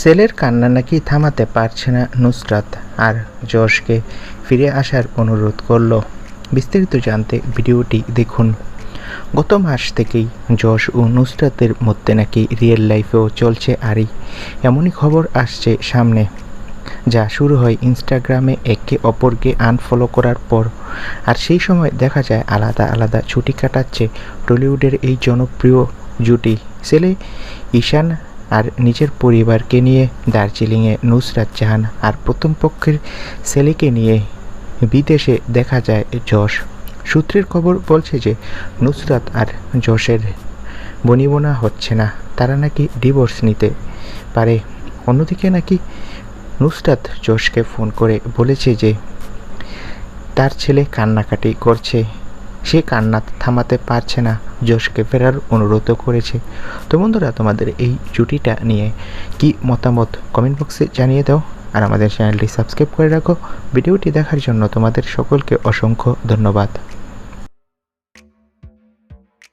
সেলের কান্না নাকি থামাতে পারছে না নুসরাত আর যশকে ফিরে আসার অনুরোধ করল। বিস্তারিত জানতে ভিডিওটি দেখুন। গত মাস থেকেই যশ ও নুসরাতের মধ্যে নাকি রিয়েল লাইফেও চলছে আরই এমনই খবর আসছে সামনে, যা শুরু হয় ইনস্টাগ্রামে একে অপরকে আনফলো করার পর। আর সেই সময় দেখা যায় আলাদা আলাদা ছুটি কাটাচ্ছে টলিউডের এই জনপ্রিয় জুটি। ছেলে ঈশান আর নিজের পরিবারকে নিয়ে দার্জিলিংয়ে নুসরাত জাহান আর প্রথম পক্ষের ছেলেকে নিয়ে বিদেশে দেখা যায় যশ। সূত্রের খবর বলছে যে, নুসরাত আর যশের বনিবনা হচ্ছে না। তারা নাকি ডিভোর্স নিতে পারে। অন্যদিকে নাকি নুসরাত যশকে ফোন করে বলেছে যে, তার ছেলে কান্নাকাটি করছে। সে কান্না থামাতে পারছে না। যশকে ফেরার অনুরোধও করেছে। তো বন্ধুরা, তোমাদের এই জুটিটা নিয়ে কি মতামত কমেন্ট বক্সে জানিয়ে দাও। আর আমাদের চ্যানেলটি সাবস্ক্রাইব করে রাখো। ভিডিওটি দেখার জন্য তোমাদের সকলকে অসংখ্য ধন্যবাদ।